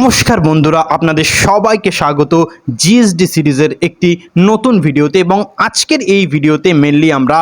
নমস্কার বন্ধুরা, আপনাদের সবাইকে স্বাগত জিএসডি সিরিজের একটি নতুন ভিডিওতে এবং আজকের এই ভিডিওতে মেনলি আমরা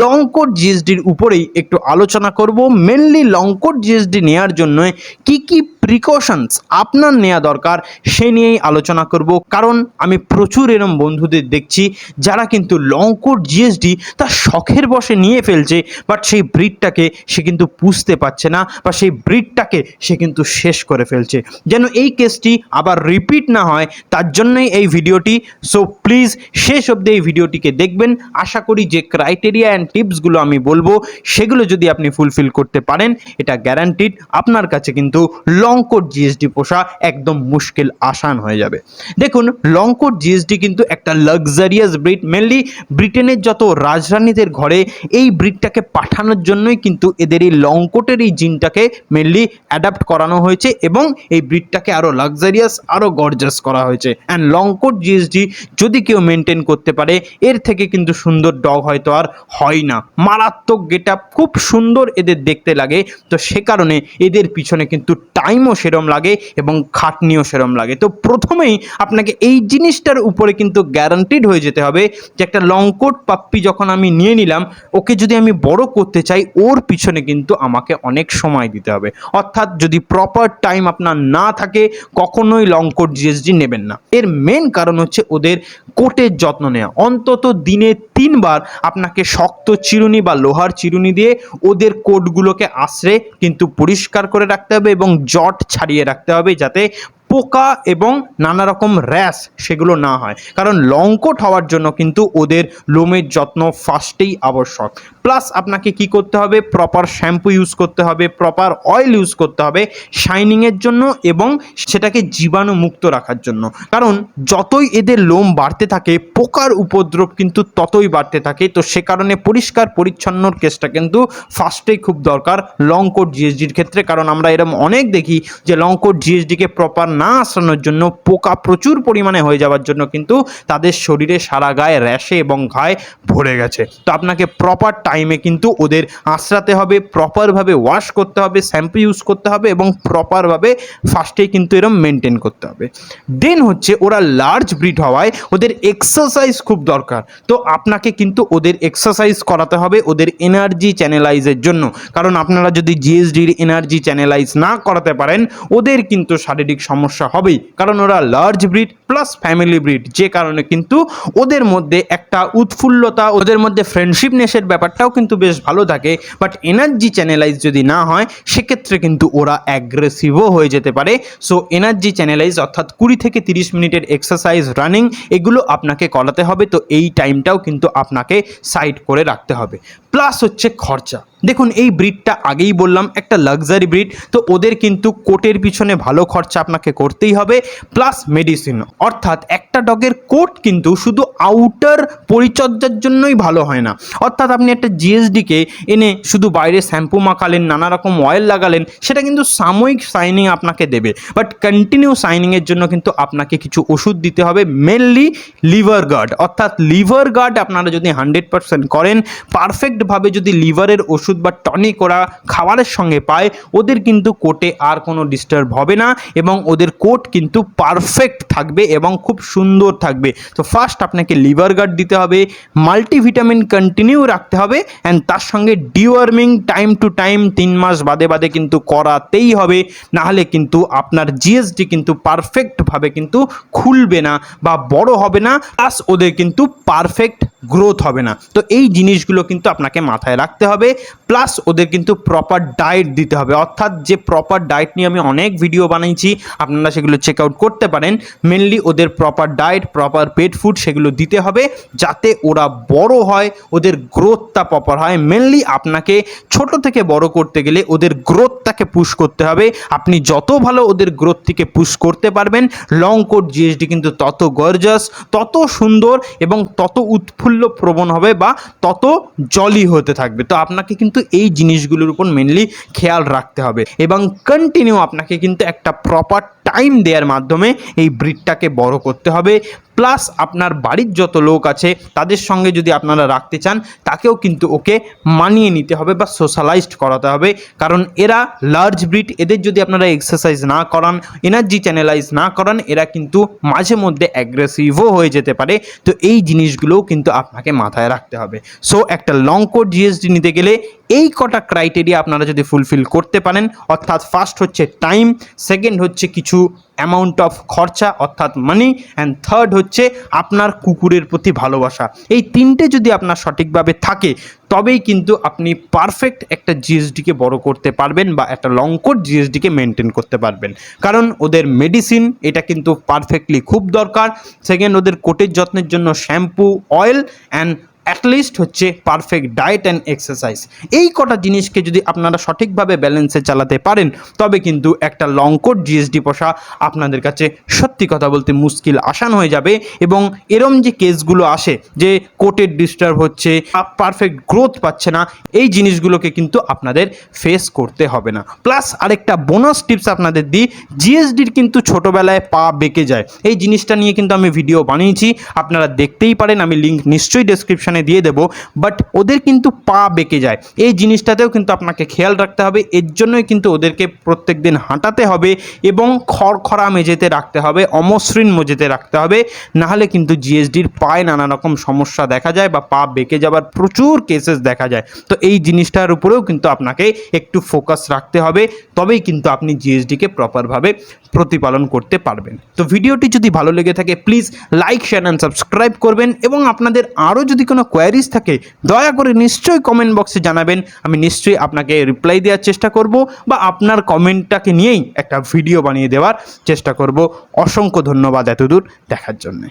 লংকোট জিএসডির উপরেই একটু আলোচনা করব। মেনলি লংকোট জিএসডি নেওয়ার জন্য কি কি প্রিকশনস আপনার নেওয়া দরকার, সে নিয়েই আলোচনা করব। কারণ আমি প্রচুর এরম বন্ধুদের দেখছি, যারা কিন্তু লংকোট জিএসডি তার শখের বসে নিয়ে ফেলছে বাট সেই ব্রিডটাকে সে কিন্তু পুষতে পারছে না, বা সেই ব্রিডটাকে সে কিন্তু শেষ করে ফেলছে। যেন এই কেসটি আবার রিপিট না হয়, তার জন্যই এই ভিডিওটি। সো প্লিজ শেষ অবধি এই ভিডিওটিকে দেখবেন। আশা করি যে ক্রাইটেরিয়া অ্যান্ড টিপসগুলো আমি বলব, সেগুলো যদি আপনি ফুলফিল করতে পারেন, এটা গ্যারান্টিড আপনার কাছে কিন্তু লং কোট জিএসডি পোষা একদম মুশকিল আসান হয়ে যাবে। দেখুন লং কোট জিএসডি কিন্তু একটা লাক্সারিয়াস ব্রিড মেনলি ব্রিটেনের যত রাজরানীদের ঘরে এই ব্রিডটাকে পাঠানোর জন্যই কিন্তু এদের এই লং কোটের এই জিনটাকে মেনলি অ্যাডাপ্ট করানো হয়েছে এবং এই ব্রিডটাকে আরও লাক্সারিয়াস আরও গর্জাস করা হয়েছে। অ্যান্ড লং কোট জিএসডি যদি কেউ মেনটেন করতে পারে, এর থেকে কিন্তু সুন্দর ডগ হয়তো আর হয় না। মারাত্মক গেট খুব সুন্দর এদের দেখতে লাগে। তো সে কারণে এদের পিছনে কিন্তু টাইমও সেরম লাগে এবং খাটনিও সেরম লাগে। তো প্রথমেই আপনাকে এই জিনিসটার উপরে কিন্তু গ্যারান্টিড হয়ে যেতে হবে যে একটা লং কোট পাপ্পি যখন আমি নিয়ে নিলাম, ওকে যদি আমি বড় করতে চাই, ওর পিছনে কিন্তু আমাকে অনেক সময় দিতে হবে। অর্থাৎ যদি প্রপার টাইম আপনার না থাকে, কখনোই লং কোট জিএসডি নেবেন না। এর মেন কারণ হচ্ছে ওদের কোটের যত্ন নেওয়া। অন্তত দিনে তিনবার আপনাকে শক্ত চিরুনি বা লোহার চিরুনি দিয়ে ওদের কোটগুলোকে আশ্রে কিন্তু পরিষ্কার করে রাখতে হবে এবং জট ছাড়িয়ে রাখতে হবে যাতে পোকা এবং নানা রকম র্যাশ সেগুলো না হয়। কারণ লংকোট হওয়ার জন্য কিন্তু ওদের লোমের যত্ন ফার্স্টেই আবশ্যক। প্লাস আপনাকে কি করতে হবে? প্রপার শ্যাম্পু ইউজ করতে হবে প্রপার অয়েল ইউজ করতে হবে শাইনিংয়ের জন্য এবং সেটাকে জীবাণু মুক্ত রাখার জন্য। কারণ যতই এদের লোম বাড়তে থাকে, পোকার উপদ্রব কিন্তু ততই বাড়তে থাকে। তো সে কারণে পরিষ্কার পরিচ্ছন্নর কেসটা কিন্তু ফার্স্টেই খুব দরকার লংকোট জিএসডির ক্ষেত্রে। কারণ আমরা এরকম অনেক দেখি যে লং কোট জিএসডিকে প্রপার না আসানোর জন্য পোকা প্রচুর পরিমাণে হয়ে যাওয়ার জন্য কিন্তু তাদের শরীরে সারা গায়ে র্যাশে এবং ঘায়ে ভরে গেছে। তো আপনাকে প্রপার টাইমে কিন্তু ওদের আঁচড়াতে হবে প্রপারভাবে ওয়াশ করতে হবে শ্যাম্পু ইউজ করতে হবে এবং প্রপারভাবে ফার্স্টেই কিন্তু এরম মেনটেন করতে হবে। দেন হচ্ছে ওরা লার্জ ব্রিড হওয়ায় ওদের এক্সারসাইজ খুব দরকার। তো আপনাকে কিন্তু ওদের এক্সারসাইজ করাতে হবে ওদের এনার্জি চ্যানেলাইজের জন্য। কারণ আপনারা যদি জিএসডির এনার্জি চ্যানেলাইজ না করাতে পারেন, ওদের কিন্তু শারীরিক সমস্যা হবেই। কারণ ওরা large breed plus family breed যে কারণে কিন্তু ওদের মধ্যে একটা উৎফুল্লতা, ওদের মধ্যে ফ্রেন্ডশিপনেসের ব্যাপারটাও কিন্তু বেশ ভালো থাকে। বাট এনার্জি চ্যানেলাইজ যদি না হয়, সেক্ষেত্রে কিন্তু ওরা অ্যাগ্রেসিভও হয়ে যেতে পারে। সো এনার্জি চ্যানেলাইজ অর্থাৎ কুড়ি থেকে তিরিশ মিনিটের এক্সারসাইজ রানিং এগুলো আপনাকে করাতে হবে। তো এই টাইমটাও কিন্তু আপনাকে সাইড করে রাখতে হবে। প্লাস হচ্ছে খরচা। দেখুন, এই ব্রিডটা আগেই বললাম, একটা লাক্সারি ব্রিড তো ওদের কিন্তু কোটের পিছনে ভালো খরচা আপনাকে করতেই হবে প্লাস মেডিসিন অর্থাৎ একটা ডগের কোট কিন্তু শুধু আউটার পরিচর্যার জন্যই ভালো হয় না। অর্থাৎ আপনি একটা জিএসডিকে এনে শুধু বাইরে শ্যাম্পু মাখালেন, নানা রকম অয়েল লাগালেন, সেটা কিন্তু সাময়িক শাইনিং আপনাকে দেবে। বাট কন্টিনিউ শাইনিংয়ের জন্য কিন্তু আপনাকে কিছু ওষুধ দিতে হবে মেনলি লিভার গার্ড অর্থাৎ লিভার গার্ড আপনারা যদি হান্ড্রেড পার্সেন্ট করেন পারফেক্টভাবে যদি লিভারের ওষুধ বা টনিক ওরা খাবারের সঙ্গে পায়, ওদের কিন্তু কোটে আর কোনো ডিস্টার্ব হবে না এবং ওদের কোট কিন্তু পারফেক্ট থাকবে এবং খুব সুন্দর থাকবে। তো ফার্স্ট আপনাকে লিভার গার্ড দিতে হবে মাল্টিভিটামিন কন্টিনিউ রাখতে হবে অ্যান্ড তার সঙ্গে ডিওয়ার্মিং টাইম টু টাইম তিন মাস বাদে বাদে কিন্তু করাতেই হবে। নাহলে কিন্তু আপনার জিএসডি কিন্তু পারফেক্টভাবে কিন্তু খুলবে না বা বড় হবে না প্লাস ওদের কিন্তু পারফেক্ট গ্রোথ হবে না। তো এই জিনিসগুলো কিন্তু আপনাকে মাথায় রাখতে হবে প্লাস ওদের কিন্তু প্রপার ডায়েট দিতে হবে। অর্থাৎ যে প্রপার ডায়েট নিয়ে আমি অনেক ভিডিও বানাইছি, আপনারা সেগুলো চেক আউট করতে পারেন। মেনলি ওদের proper diet proper pet food সেগুলো দিতে হবে, যাতে ওরা বড় হয়, ওদের গ্রোথটা প্রপার হয়। মেনলি আপনাকে ছোট থেকে বড় করতে গেলে ওদের গ্রোথটাকে পুশ করতে হবে। আপনি যত ভালো ওদের গ্রোথটিকে পুশ করতে পারবেন লং কোট জিএসডি কিন্তু তত গর্জাস তত সুন্দর এবং তত উৎফুল্ল প্রবণ হবে বা তত জলি হতে থাকবে। তো আপনাকে কিন্তু এই জিনিসগুলোর উপর মেনলি খেয়াল রাখতে হবে এবং কন্টিনিউ আপনাকে কিন্তু একটা প্রপার টাইম দেওয়ার মাধ্যমে এই ব্রিডটাকে বড় করতে হবে। প্লাস আপনার বাড়ির যত লোক আছে, তাদের সঙ্গে যদি আপনারা রাখতে চান, তাকেও কিন্তু ওকে মানিয়ে নিতে হবে বা সোশ্যালাইজড করাতে হবে। কারণ এরা লার্জ ব্রিড এদের যদি আপনারা এক্সারসাইজ না করান এনার্জি চ্যানেলাইজ না করান, এরা কিন্তু মাঝে মধ্যে অ্যাগ্রেসিভও হয়ে যেতে পারে। তো এই জিনিসগুলোও কিন্তু আপনাকে মাথায় রাখতে হবে। সো একটা লং কোড জিএসডি নিতে গেলে এই কটা ক্রাইটেরিয়া আপনারা যদি ফুলফিল করতে পারেন, অর্থাৎ ফার্স্ট হচ্ছে টাইম সেকেন্ড হচ্ছে কিছু অ্যামাউন্ট অফ খরচা, অর্থাৎ মানি অ্যান্ড থার্ড হচ্ছে আপনার কুকুরের প্রতি ভালোবাসা। এই তিনটে যদি আপনার সঠিকভাবে থাকে, তবেই কিন্তু আপনি পারফেক্ট একটা জিএসডিকে বড় করতে পারবেন বা একটা লং কোড জিএসডিকে মেনটেন করতে পারবেন। কারণ ওদের মেডিসিন এটা কিন্তু পারফেক্টলি খুব দরকার। সেকেন্ড ওদের কোটের যত্নের জন্য shampoo oil and at least হচ্ছে পারফেক্ট ডায়েট অ্যান্ড এক্সারসাইজ এই কটা জিনিসকে যদি আপনারা সঠিকভাবে ব্যালেন্সে চালাতে পারেন, তবে কিন্তু একটা লং কোট জিএসডি পোষা আপনাদের কাছে সত্যি কথা বলতে মুশকিল আসান হয়ে যাবে এবং এরম যে কেসগুলো আসে যে কোটের ডিস্টার্ব হচ্ছে পারফেক্ট গ্রোথ পাচ্ছে না, এই জিনিসগুলোকে কিন্তু আপনাদের ফেস করতে হবে না। প্লাস আরেকটা বোনাস টিপস আপনাদের দিই জিএসডির কিন্তু ছোটোবেলায় পা বেঁকে যায়। এই জিনিসটা নিয়ে কিন্তু আমি ভিডিও বানিয়েছি, আপনারা দেখতেই পারেন, আমি লিঙ্ক নিশ্চয়ই ডেসক্রিপশানে দিয়ে দেবো বাট ওদের কিন্তু পা বেঁকে যায়। এই জিনিসটাতেও কিন্তু আপনাকে খেয়াল রাখতে হবে, এর জন্যই কিন্তু ওদেরকে প্রত্যেক দিন হাঁটাতে হবে এবং খড়খড়া মেঝেতে রাখতে হবে, অমসৃণ মেঝেতে রাখতে হবে, নাহলে কিন্তু জিএসডির পায়ে নানা রকম সমস্যা দেখা যায় বা পা বেঁকে যাবার প্রচুর কেসেস দেখা যায়। তো এই জিনিসটার উপরেও কিন্তু আপনাকে একটু ফোকাস রাখতে হবে, তবেই কিন্তু আপনি জিএসডিকে প্রপারভাবে প্রতিপালন করতে পারবেন। তো ভিডিওটি যদি ভালো লেগে থাকে please like share and subscribe করবেন এবং আপনাদের আরও যদি কোনো কোয়ারিজ থাকে, দয়া করে নিশ্চয়ই কমেন্ট বক্সে জানাবেন, আমি নিশ্চয়ই আপনাকে রিপ্লাই দেওয়ার চেষ্টা করব বা আপনার কমেন্টটাকে নিয়েই একটা ভিডিও বানিয়ে দেওয়ার চেষ্টা করব। অসংখ্য ধন্যবাদ এতদূর দেখার জন্যে।